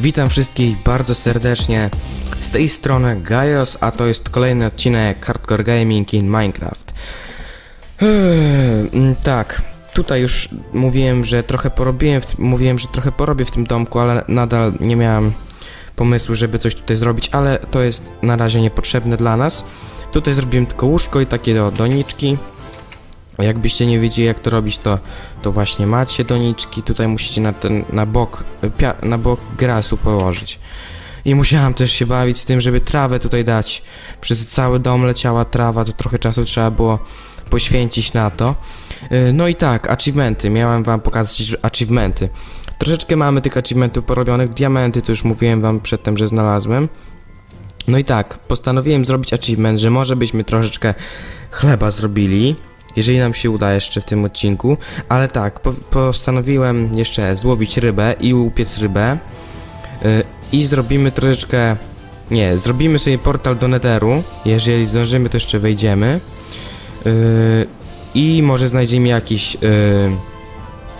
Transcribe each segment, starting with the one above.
Witam wszystkich bardzo serdecznie. Z tej strony Gaios, a to jest kolejny odcinek Hardcore Gaming in Minecraft. Hmm, tak, tutaj już mówiłem, że trochę porobiłem, mówiłem, że trochę porobię w tym domku, ale nadal nie miałem pomysłu, żeby coś tutaj zrobić, ale to jest na razie niepotrzebne dla nas. Tutaj zrobiłem tylko łóżko i takie do doniczki. Jakbyście nie wiedzieli jak to robić, to, to właśnie macie doniczki, tutaj musicie na ten, na bok, na bok grasu położyć. I musiałem też się bawić z tym, żeby trawę tutaj dać. Przez cały dom leciała trawa, to trochę czasu trzeba było poświęcić na to. Yy, No i tak, achievementy, miałem wam pokazać achievementy. Troszeczkę mamy tych achievementów porobionych, diamenty to już mówiłem wam przedtem, że znalazłem. No i tak, postanowiłem zrobić achievement, że może byśmy troszeczkę chleba zrobili, jeżeli nam się uda jeszcze w tym odcinku, ale tak, po, postanowiłem jeszcze złowić rybę i upiec rybę yy, i zrobimy troszeczkę, nie, zrobimy sobie portal do Netheru, jeżeli zdążymy to jeszcze wejdziemy yy, i może znajdziemy jakiś, yy,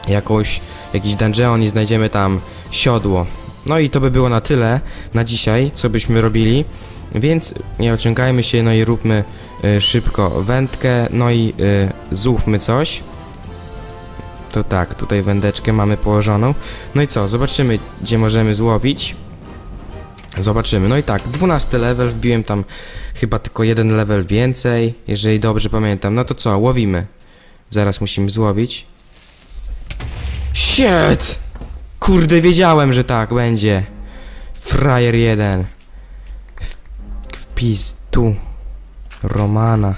jakąś, jakiś dungeon i znajdziemy tam siodło. No i to by było na tyle na dzisiaj, co byśmy robili. Więc nie ociągajmy się, no i róbmy y, szybko wędkę, no i y, złówmy coś. To tak, tutaj wędeczkę mamy położoną. No i co, zobaczymy, gdzie możemy złowić. Zobaczymy. No i tak, 12 level, wbiłem tam chyba tylko jeden level więcej, jeżeli dobrze pamiętam. No to co, łowimy. Zaraz musimy złowić. Shit! Kurde, wiedziałem, że tak będzie. Frajer jeden. Tu. Romana.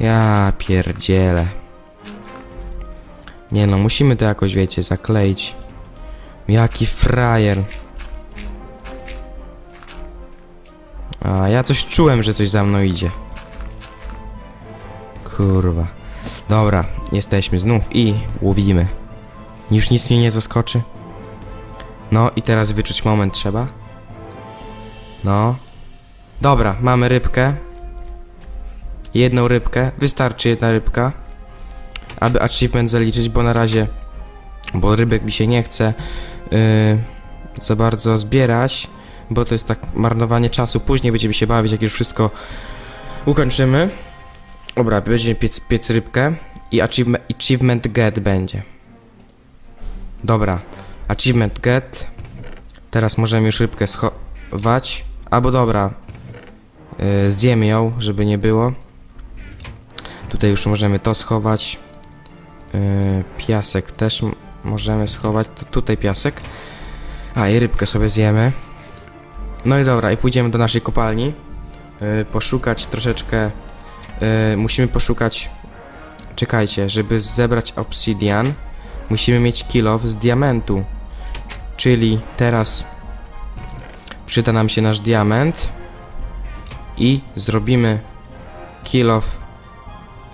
Ja pierdzielę. Nie no, musimy to jakoś, wiecie, zakleić. Jaki frajer. A, ja coś czułem, że coś za mną idzie. Kurwa. Dobra, jesteśmy znów i łowimy. Już nic mnie nie zaskoczy. No i teraz wyczuć moment trzeba. No. Dobra, mamy rybkę. Jedną rybkę. Wystarczy jedna rybka. Aby achievement zaliczyć, bo na razie... Bo rybek mi się nie chce yy, za bardzo zbierać, bo to jest tak marnowanie czasu. Później będziemy się bawić, jak już wszystko ukończymy. Dobra, będziemy piec, piec rybkę i achievement, achievement get będzie. Dobra, achievement get. Teraz możemy już rybkę schować. Albo dobra, zjemy ją, żeby nie było. Tutaj już możemy to schować. Yy, piasek też możemy schować. Tutaj piasek. A i rybkę sobie zjemy. No i dobra, i pójdziemy do naszej kopalni. Yy, poszukać troszeczkę. Musimy poszukać. Czekajcie, żeby zebrać obsidian musimy mieć kilof z diamentu. Czyli teraz przyda nam się nasz diament i zrobimy kilof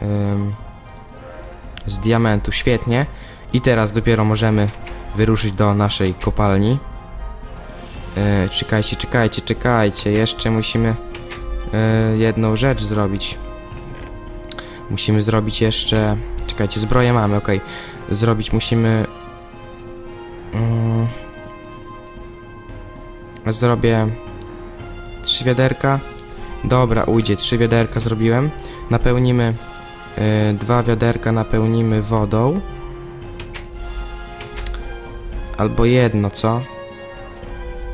ym, z diamentu. Świetnie. I teraz dopiero możemy wyruszyć do naszej kopalni. Yy, czekajcie, czekajcie, czekajcie. Jeszcze musimy yy, jedną rzecz zrobić. Musimy zrobić jeszcze... Czekajcie, zbroję mamy, ok. Zrobić musimy... Mm, zrobię... Trzy wiaderka. Dobra, ujdzie, trzy wiaderka zrobiłem. Napełnimy... Yy, dwa wiaderka napełnimy wodą. Albo jedno, co?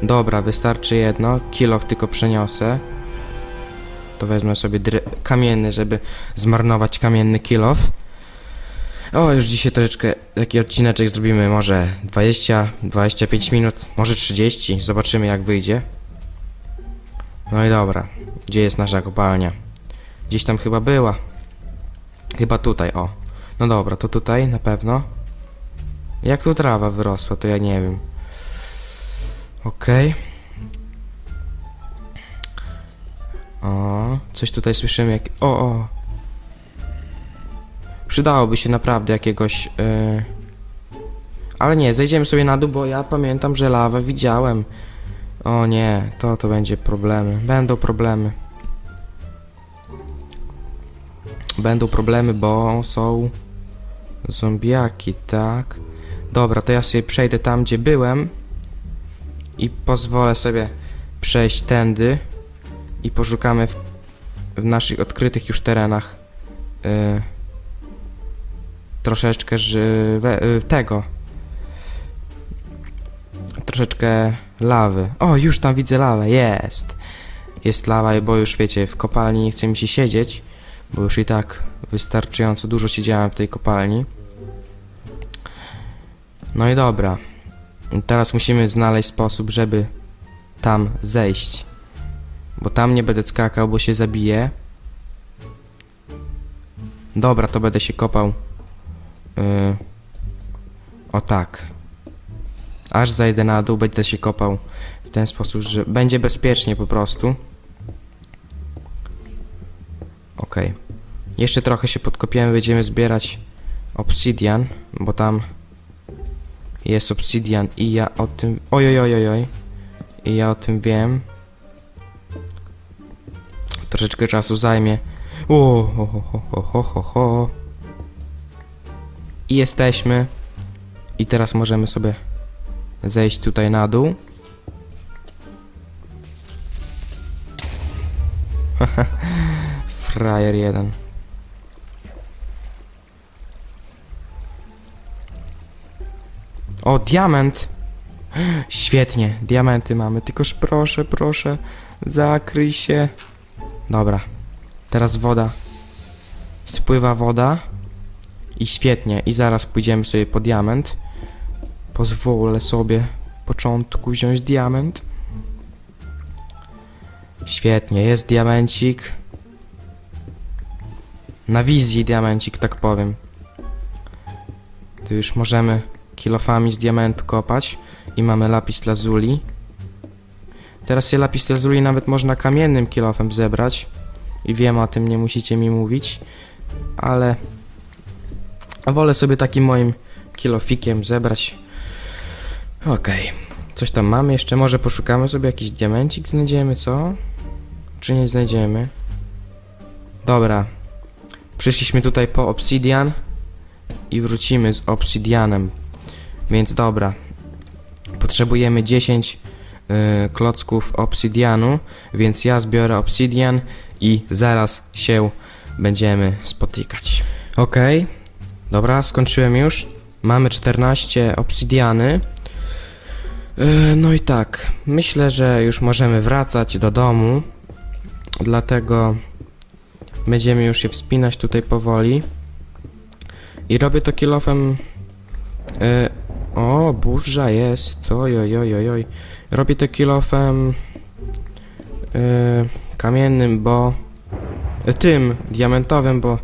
Dobra, wystarczy jedno. Kilof tylko przeniosę. To wezmę sobie kamienny, żeby zmarnować kamienny kilof. O, już dzisiaj troszeczkę taki odcineczek zrobimy, może 20-25 minut, może 30, zobaczymy jak wyjdzie. No i dobra, gdzie jest nasza kopalnia? Gdzieś tam chyba była. Chyba tutaj, o. No dobra, to tutaj na pewno. Jak tu trawa wyrosła, to ja nie wiem. Okej. Okay. O, coś tutaj słyszymy jak... O, o. Przydałoby się naprawdę jakiegoś... Yy... Ale nie, zejdziemy sobie na dół, bo ja pamiętam, że lawę widziałem. O nie, to to będzie problemy. Będą problemy. Będą problemy, bo są zombiaki, tak? Dobra, to ja sobie przejdę tam, gdzie byłem. I pozwolę sobie przejść tędy i poszukamy w, w naszych odkrytych już terenach y, troszeczkę żywe, y, tego. Troszeczkę lawy. O, już tam widzę lawę, jest. Jest lawa, bo już wiecie, w kopalni nie chce mi się siedzieć, bo już i tak wystarczająco dużo siedziałem w tej kopalni. No i dobra. Teraz musimy znaleźć sposób, żeby tam zejść. Bo tam nie będę skakał, bo się zabiję. Dobra, to będę się kopał. Yy, o tak. Aż zajdę na dół, będę się kopał w ten sposób, że będzie bezpiecznie po prostu. Okay. Jeszcze trochę się podkopiemy, będziemy zbierać obsidian, bo tam jest obsidian i ja o tym... Oj, oj, oj, oj. I ja o tym wiem. Troszeczkę czasu zajmie. O, ho, ho, ho, ho, ho. I jesteśmy. I teraz możemy sobie zejść tutaj na dół. Frajer jeden. O, diament! Świetnie, diamenty mamy, tylkoż proszę, proszę, zakryj się. Dobra, teraz woda. Spływa woda. I świetnie, i zaraz pójdziemy sobie po diament. Pozwolę sobie początku wziąć diament. Świetnie, jest diamencik. Na wizji diamencik, tak powiem. Tu już możemy kilofami z diamentu kopać i mamy lapis lazuli. Teraz się lapis lazuli nawet można kamiennym kilofem zebrać i wiem o tym, nie musicie mi mówić, ale wolę sobie takim moim kilofikiem zebrać. Okej, okay. coś tam mamy jeszcze, może poszukamy sobie jakiś diamencik, znajdziemy, co? Czy nie znajdziemy? Dobra, przyszliśmy tutaj po obsidian i wrócimy z obsidianem, więc dobra, potrzebujemy 10 y, klocków obsidianu, więc ja zbiorę obsidian i zaraz się będziemy spotykać. Ok, dobra, skończyłem już. Mamy 14 obsidiany. Y, no i tak, myślę, że już możemy wracać do domu, dlatego będziemy już się wspinać tutaj powoli. I robię to kilofem y, o, burza jest. Oj, oj, oj, oj, oj. Robię to kilofem yy, kamiennym, bo tym diamentowym, bo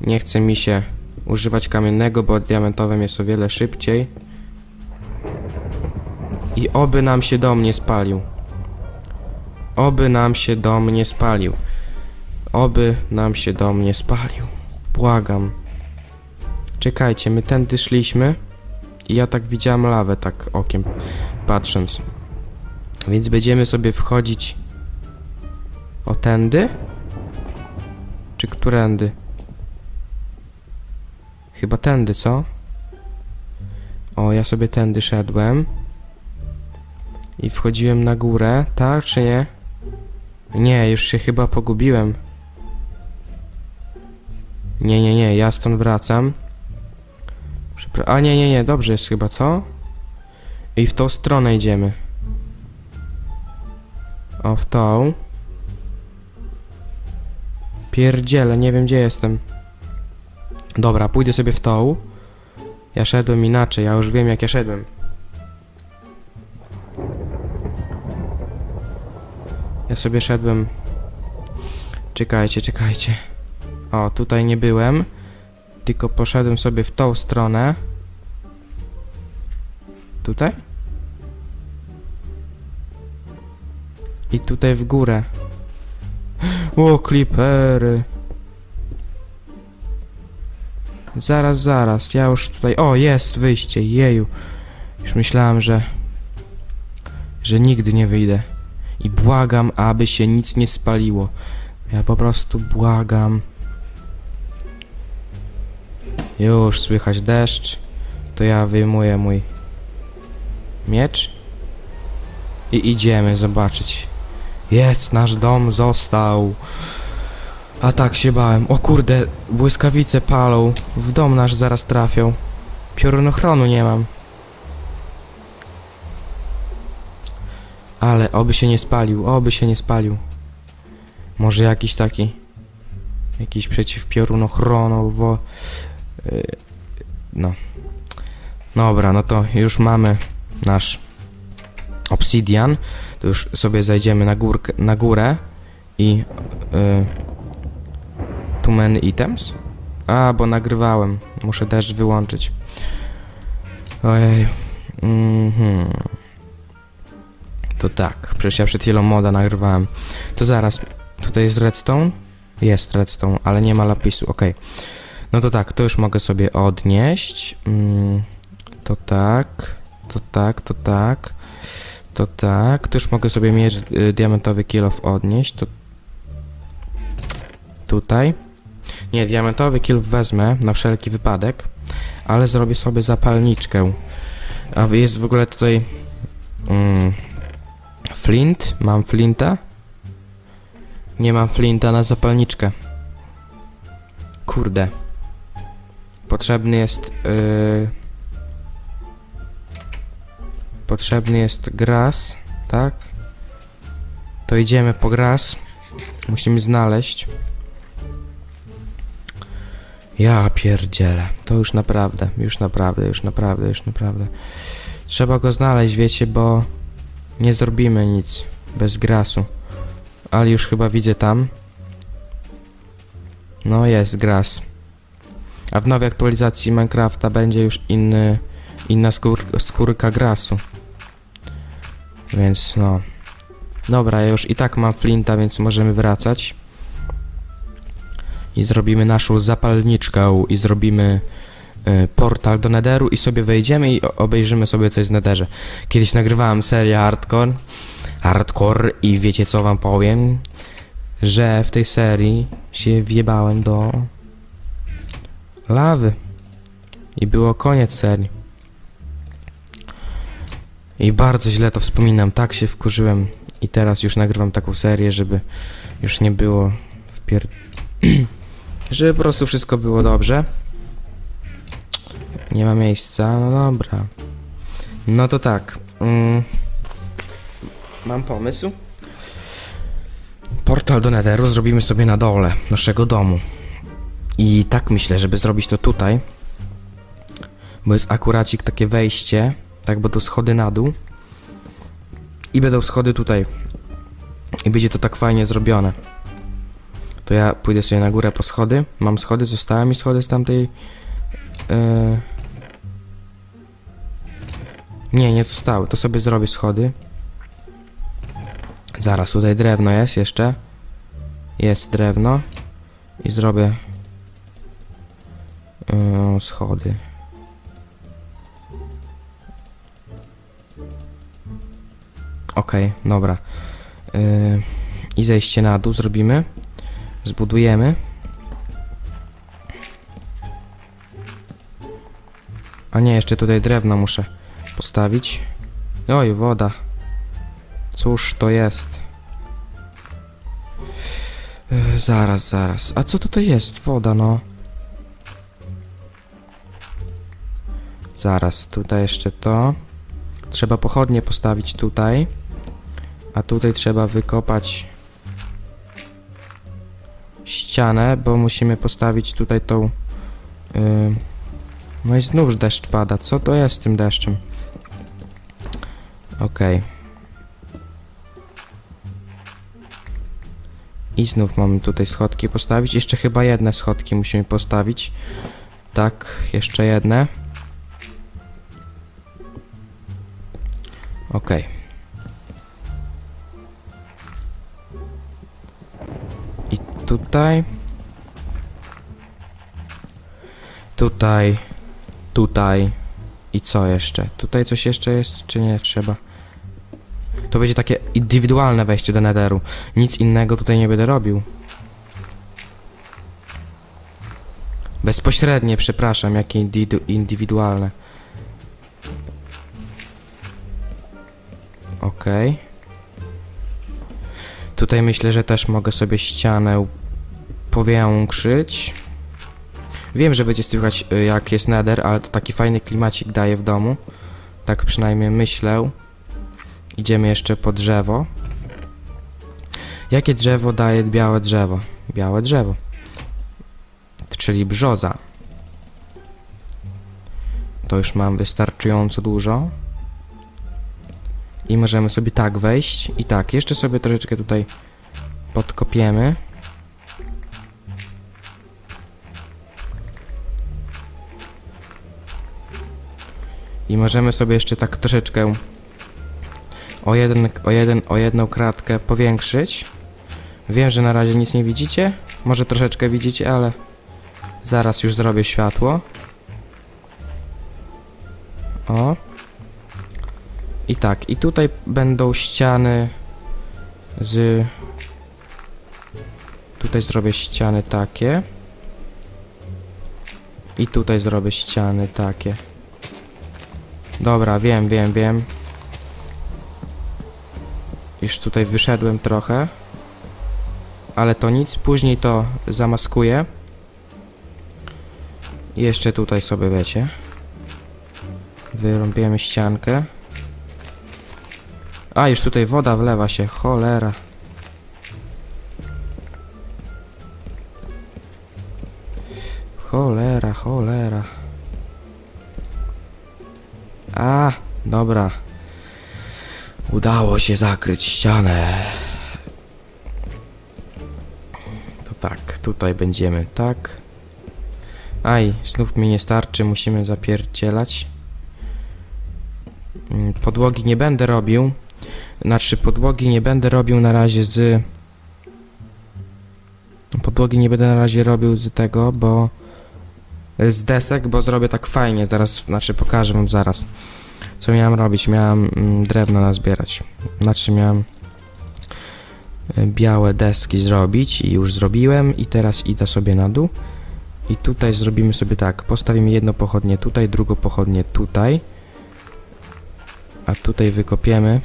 nie chce mi się używać kamiennego, bo diamentowym jest o wiele szybciej. I oby nam się dom nie spalił. Oby nam się dom nie spalił. Oby nam się dom nie spalił. Błagam. Czekajcie, my tędy szliśmy. I ja tak widziałem lawę, tak okiem patrząc. Więc będziemy sobie wchodzić o tędy? Czy którędy? Chyba tędy, co? O, ja sobie tędy szedłem. I wchodziłem na górę, tak czy nie? Nie, już się chyba pogubiłem. Nie, nie, nie, ja stąd wracam. A nie, nie, nie, dobrze jest chyba, co? I w tą stronę idziemy. O, w tą. Pierdziele, nie wiem gdzie jestem. Dobra, pójdę sobie w tą. Ja szedłem inaczej, ja już wiem jak ja szedłem. Ja sobie szedłem... Czekajcie, czekajcie. O, tutaj nie byłem. Tylko poszedłem sobie w tą stronę. Tutaj? I tutaj w górę. O, klipery. Zaraz, zaraz. Ja już tutaj... O, jest wyjście. Jeju. Już myślałem, że... Że nigdy nie wyjdę. I błagam, aby się nic nie spaliło. Ja po prostu błagam. Już słychać deszcz. To ja wyjmuję mój miecz. I idziemy zobaczyć. Jest, nasz dom został. A tak się bałem. O kurde, błyskawice palą. W dom nasz zaraz trafią. Piorunochronu nie mam. Ale oby się nie spalił, oby się nie spalił. Może jakiś taki... Jakiś przeciwpiorunochronowo... Yy, no. Dobra, no to już mamy nasz obsidian. To już sobie zajdziemy na, górkę, na górę i... Yy, too many items? A, bo nagrywałem. Muszę deszcz wyłączyć. Ojej. Mhm. To tak, przecież ja przed chwilą moda nagrywałem. To zaraz, tutaj jest redstone? Jest redstone, ale nie ma lapisu, ok. No to tak, to już mogę sobie odnieść. Mm, to tak, to tak, to tak, to tak. To już mogę sobie miecz y, diamentowy kilof odnieść. To tutaj. Nie, diamentowy kilof wezmę na wszelki wypadek, ale zrobię sobie zapalniczkę. A jest w ogóle tutaj... Mm, Flint? Mam flinta? Nie mam flinta na zapalniczkę. Kurde. Potrzebny jest... Yy... Potrzebny jest gras, tak? To idziemy po gras. Musimy znaleźć. Ja pierdzielę. To już naprawdę, już naprawdę, już naprawdę, już naprawdę. Trzeba go znaleźć, wiecie, bo... Nie zrobimy nic bez grasu. Ale już chyba widzę tam. No jest gras. A w nowej aktualizacji Minecrafta będzie już inny, inna skórka, skórka grasu. Więc no. Dobra, ja już i tak mam flinta, więc możemy wracać. I zrobimy naszą zapalniczkę i zrobimy portal do Netheru i sobie wejdziemy i obejrzymy sobie coś z Netherze. Kiedyś nagrywałem serię Hardcore, Hardcore i wiecie co wam powiem? Że w tej serii się wjebałem do lawy. I było koniec serii. I bardzo źle to wspominam, tak się wkurzyłem i teraz już nagrywam taką serię, żeby już nie było wpier... żeby po prostu wszystko było dobrze. Nie ma miejsca, no dobra. No to tak. Mm, mam pomysł. Portal do Netheru zrobimy sobie na dole naszego domu. I tak myślę, żeby zrobić to tutaj. Bo jest akuracik takie wejście. Tak, bo to schody na dół. I będą schody tutaj. I będzie to tak fajnie zrobione. To ja pójdę sobie na górę po schody. Mam schody, zostały mi schody z tamtej... Yy... Nie, nie zostały. To sobie zrobię schody. Zaraz, tutaj drewno jest jeszcze. Jest drewno. I zrobię... Yy, schody. Okej, okay, dobra. Yy, I zejście na dół zrobimy. Zbudujemy. A nie, jeszcze tutaj drewno muszę postawić. Oj, woda. Cóż to jest? Yy, zaraz, zaraz. A co to jest? Woda, no. Zaraz, tutaj jeszcze to. Trzeba pochodnie postawić tutaj. A tutaj trzeba wykopać ścianę, bo musimy postawić tutaj tą... Yy... No i znów deszcz pada. Co to jest z tym deszczem? Okej. Okay. I znów mamy tutaj schodki postawić. Jeszcze chyba jedne schodki musimy postawić. Tak, jeszcze jedne. Okay. I tutaj. Tutaj. Tutaj. I co jeszcze? Tutaj coś jeszcze jest, czy nie trzeba? To będzie takie indywidualne wejście do netheru. Nic innego tutaj nie będę robił. Bezpośrednie, przepraszam, jakie indywidualne. Okej. Tutaj myślę, że też mogę sobie ścianę powiększyć. Wiem, że będzie słychać y, jak jest nether, ale to taki fajny klimacik daje w domu. Tak przynajmniej myślę. Idziemy jeszcze po drzewo. Jakie drzewo daje białe drzewo? Białe drzewo. Czyli brzoza. To już mam wystarczająco dużo. I możemy sobie tak wejść. I tak, jeszcze sobie troszeczkę tutaj podkopiemy. I możemy sobie jeszcze tak troszeczkę o, jeden, o, jeden, o jedną kratkę powiększyć. Wiem, że na razie nic nie widzicie. Może troszeczkę widzicie, ale zaraz już zrobię światło. O. I tak, i tutaj będą ściany z... Tutaj zrobię ściany takie. I tutaj zrobię ściany takie. Dobra, wiem, wiem, wiem. Już tutaj wyszedłem trochę. Ale to nic, później to zamaskuję. Jeszcze tutaj sobie wiecie. Wyrąbiemy ściankę. A, już tutaj woda wlewa się, cholera. Cholera, cholera. A, dobra. Udało się zakryć ścianę. To tak, tutaj będziemy tak. Aj, znów mi nie starczy, musimy zapierdzielać. Mm, Podłogi nie będę robił. Znaczy, podłogi nie będę robił na razie z... Podłogi nie będę na razie robił z tego, bo... Z desek, bo zrobię tak fajnie, zaraz, znaczy pokażę wam zaraz. Co miałem robić? Miałem mm, drewno nazbierać. Znaczy miałem y, białe deski zrobić i już zrobiłem i teraz idę sobie na dół. I tutaj zrobimy sobie tak, postawimy jedno pochodnie tutaj, drugą pochodnie tutaj. A tutaj wykopiemy.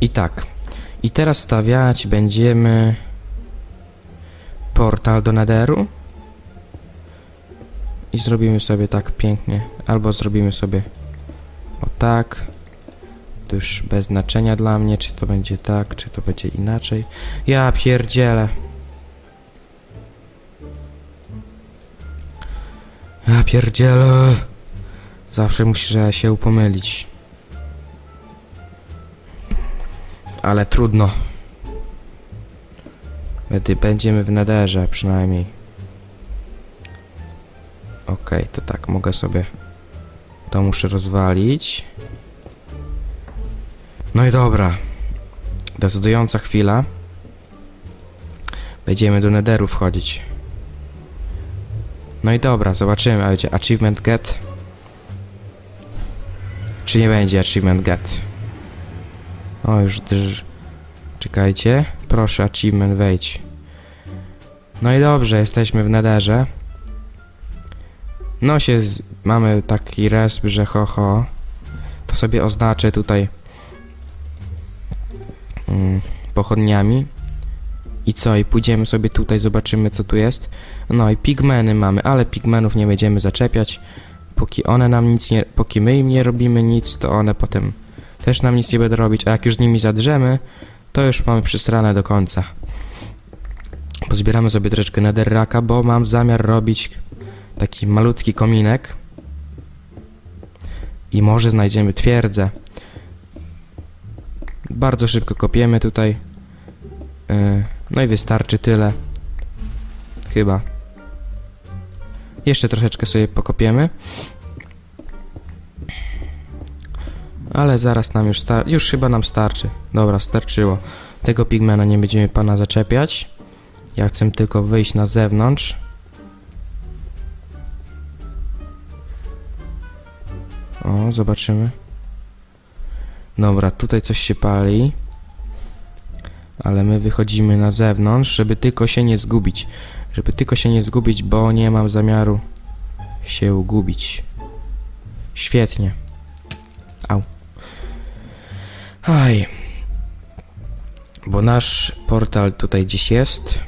I tak. I teraz stawiać będziemy portal do Netheru. I zrobimy sobie tak pięknie. Albo zrobimy sobie o tak. To już bez znaczenia dla mnie, czy to będzie tak, czy to będzie inaczej. Ja pierdzielę. Ja pierdzielę. Zawsze muszę się pomylić. Ale trudno. Gdy będziemy w nederze przynajmniej. Okej, to tak, mogę sobie... To muszę rozwalić. No i dobra. Decydująca chwila. Będziemy do nederu wchodzić. No i dobra, zobaczymy, a będzie achievement get. Czy nie będzie achievement get? O, już drż... Czekajcie. Proszę, achievement, wejdź. No i dobrze, jesteśmy w nederze. No się... Z... Mamy taki resp, że ho ho. To sobie oznaczę tutaj... Mm, pochodniami. I co? I pójdziemy sobie tutaj, zobaczymy co tu jest. No i pigmeny mamy, ale pigmenów nie będziemy zaczepiać. Póki one nam nic nie... Póki my im nie robimy nic, to one potem też nam nic nie będą robić. A jak już z nimi zadrzemy, to już mamy przysrane do końca. Pozbieramy sobie troszeczkę netherraka, bo mam zamiar robić taki malutki kominek. I może znajdziemy twierdzę. Bardzo szybko kopiemy tutaj. Yy, no i wystarczy tyle. Chyba. Jeszcze troszeczkę sobie pokopiemy. Ale zaraz nam już star... Już chyba nam starczy. Dobra, starczyło. Tego pigmena nie będziemy pana zaczepiać. Ja chcę tylko wyjść na zewnątrz. O, zobaczymy. Dobra, tutaj coś się pali. Ale my wychodzimy na zewnątrz, żeby tylko się nie zgubić. Żeby tylko się nie zgubić, bo nie mam zamiaru się gubić. Świetnie. Au. Aj. Bo nasz portal tutaj gdzieś jest.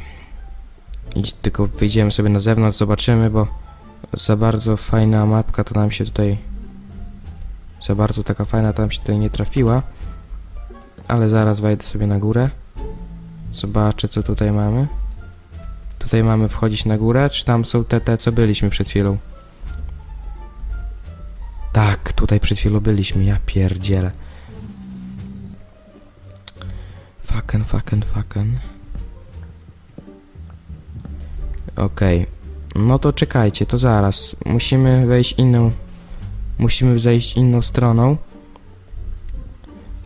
Tylko wyjdziemy sobie na zewnątrz, zobaczymy, bo za bardzo fajna mapka to nam się tutaj... Za bardzo taka fajna to nam się tutaj nie trafiła. Ale zaraz wejdę sobie na górę. Zobaczę co tutaj mamy. Tutaj mamy wchodzić na górę, czy tam są te, te co byliśmy przed chwilą? Tak, tutaj przed chwilą byliśmy, ja pierdzielę. Fucken, fucken, fucken. Okej. No to czekajcie, to zaraz. Musimy wejść inną... Musimy zejść inną stroną.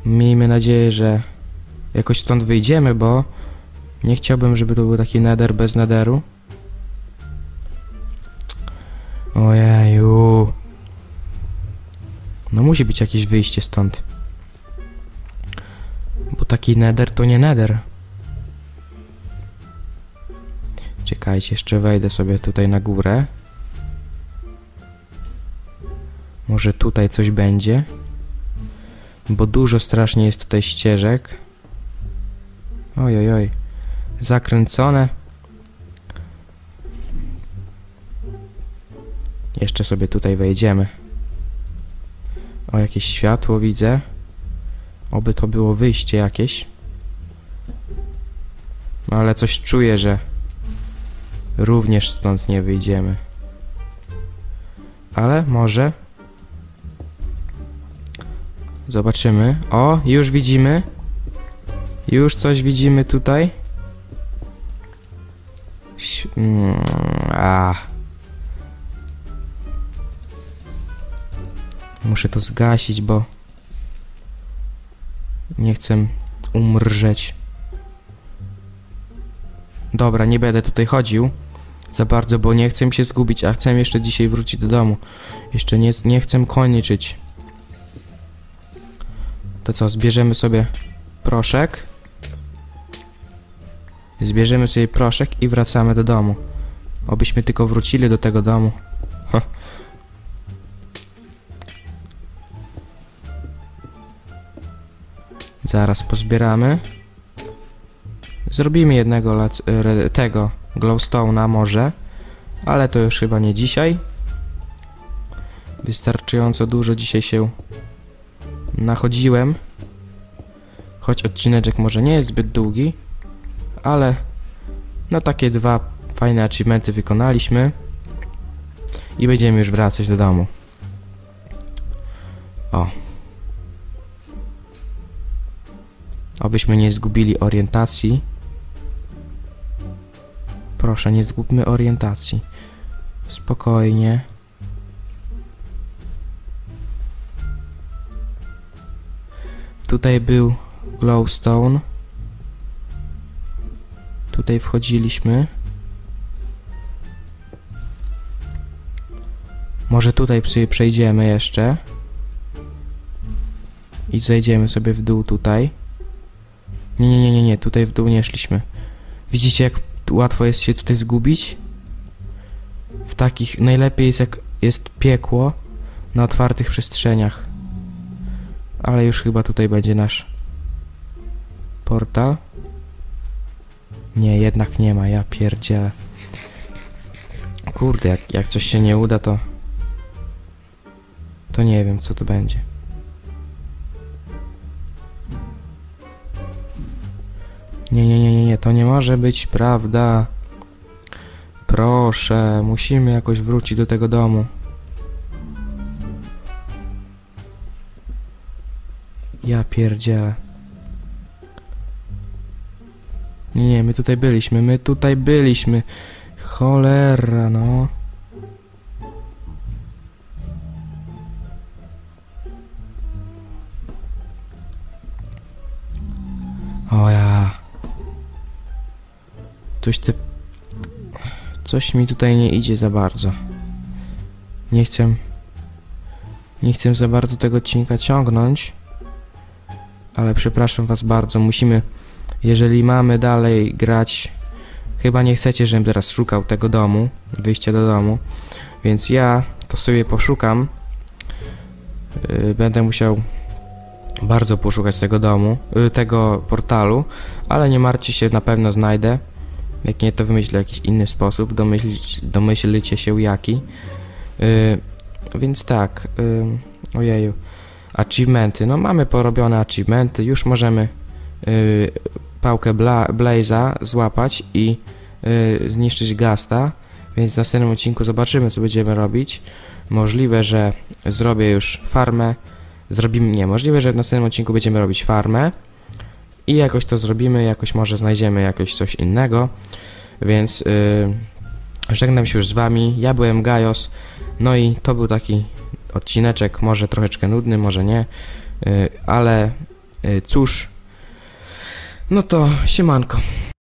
Miejmy nadzieję, że jakoś stąd wyjdziemy, bo nie chciałbym, żeby to był taki nether bez netheru. Ojeju. No musi być jakieś wyjście stąd. Bo taki nether to nie nether. Czekajcie, jeszcze wejdę sobie tutaj na górę. Może tutaj coś będzie. Bo dużo strasznie jest tutaj ścieżek. Oj, oj, oj. Zakręcone. Jeszcze sobie tutaj wejdziemy. O, jakieś światło widzę. Oby to było wyjście jakieś. No ale coś czuję, że również stąd nie wyjdziemy. Ale może. Zobaczymy. O, już widzimy. Już coś widzimy tutaj. Mm. Muszę to zgasić, bo nie chcę umrżeć. Dobra, nie będę tutaj chodził za bardzo, bo nie chcę się zgubić, a chcę jeszcze dzisiaj wrócić do domu. Jeszcze nie, nie chcę kończyć. To co, zbierzemy sobie proszek. Zbierzemy sobie proszek i wracamy do domu. Obyśmy tylko wrócili do tego domu. Ha. Zaraz pozbieramy. Zrobimy jednego tego glowstone'a może, ale to już chyba nie dzisiaj. Wystarczająco dużo dzisiaj się nachodziłem. Choć odcineczek może nie jest zbyt długi, ale no takie dwa fajne achievementy wykonaliśmy i będziemy już wracać do domu. O. Obyśmy nie zgubili orientacji. Proszę, nie zgubmy orientacji. Spokojnie. Tutaj był glowstone. Tutaj wchodziliśmy. Może tutaj sobie przejdziemy jeszcze. I zejdziemy sobie w dół tutaj. Nie, nie, nie, nie, nie, tutaj w dół nie szliśmy. Widzicie jak łatwo jest się tutaj zgubić? W takich, najlepiej jest jak jest piekło na otwartych przestrzeniach. Ale już chyba tutaj będzie nasz portal. Nie, jednak nie ma, ja pierdzielę. Kurde, jak, jak coś się nie uda, to... To nie wiem, co to będzie. Nie, nie, nie, nie, nie, to nie może być prawda. Proszę, musimy jakoś wrócić do tego domu. Ja pierdzielę. Nie, nie, my tutaj byliśmy, my tutaj byliśmy. Cholera, no. Coś ty... Coś mi tutaj nie idzie za bardzo. Nie chcę... Nie chcę za bardzo tego odcinka ciągnąć. Ale przepraszam was bardzo, musimy... Jeżeli mamy dalej grać... Chyba nie chcecie, żebym teraz szukał tego domu, wyjścia do domu. Więc ja to sobie poszukam. Yy, będę musiał bardzo poszukać tego domu, yy, tego portalu, ale nie martwcie się, na pewno znajdę. Jak nie, to wymyślę jakiś inny sposób, domyślić, domyślicie się jaki. Yy, więc tak, yy, ojeju. Achievementy, no mamy porobione achievementy, już możemy yy, pałkę Bla Blaze'a złapać i yy, zniszczyć Gasta, więc w następnym odcinku zobaczymy co będziemy robić. Możliwe, że zrobię już farmę, zrobimy, nie, możliwe, że w następnym odcinku będziemy robić farmę i jakoś to zrobimy, jakoś może znajdziemy jakoś coś innego, więc yy, żegnam się już z wami, ja byłem Gajos, no i to był taki odcineczek, może troszeczkę nudny, może nie, yy, ale yy, cóż, no to siemanko.